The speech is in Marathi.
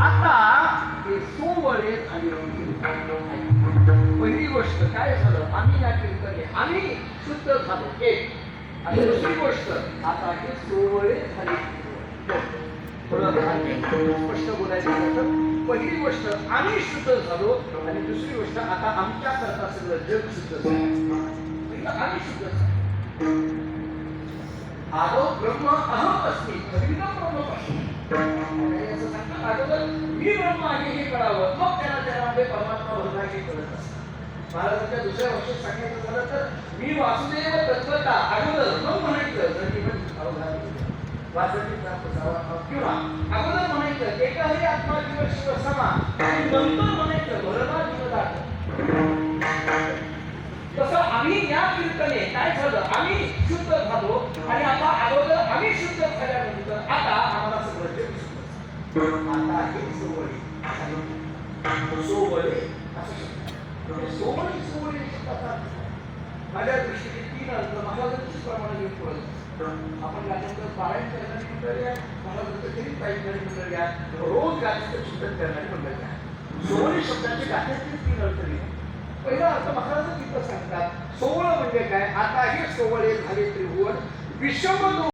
आता ते सोमवळे आणि पहिली गोष्ट काय झालं? आम्ही या कीर्तने आम्ही शुद्ध झालो. एक. आणि दुसरी गोष्ट आता हे सोवळे झाले. स्पष्ट बोलायचं पहिली गोष्ट आम्ही शुद्ध झालो. आणि दुसरी गोष्ट आता आमच्या करता सगळं जग शुद्ध झालं. आम्ही शुद्ध झालो. आलो ब्रह्म अहम असते ब्रह्म मी ब्रह्म आहे हे कळावं मग त्याला त्यामध्ये परमात्मा भरला हे कळत. असतं महाराजांच्या दुसऱ्या वर्षात सांगायचं झालं तर मी वासुदेव तत्वता अगोदर मग म्हणायचं जर की वासुदेव तत्वता किंवा अगोदर म्हणायचं एकही आत्मा जीव शिव समा आणि नंतर म्हणायचं भरमा जीवदाट तसं आम्ही या कीर्तने काय झालं? आम्ही शुद्ध झालो आणि आता अगोदर आम्ही शुद्ध झाल्यानंतर आता आम्हाला सगळं जग शुद्ध झालं. आता हे सोवळी सोवळे असं शब्द. माझ्या दृष्टीने तीन अर्थ महाराजांचीच प्रमाणे घेऊन पडत आपण गाण्याचं पारायण करणारी मंडळी आहे मला जसं तरी पाहिजे करणारी मंडळी आहे रोज गाण्याचं चिंतन करणारी मंडळी आहे सोवळी शब्दाचे गाण्याचे तीन अर्थ लिहिले पहिला अर्थ महाराज तिथं सांगतात सोवळ म्हणजे काय? आता हे सोवळे झाले त्रिभुवन. विषम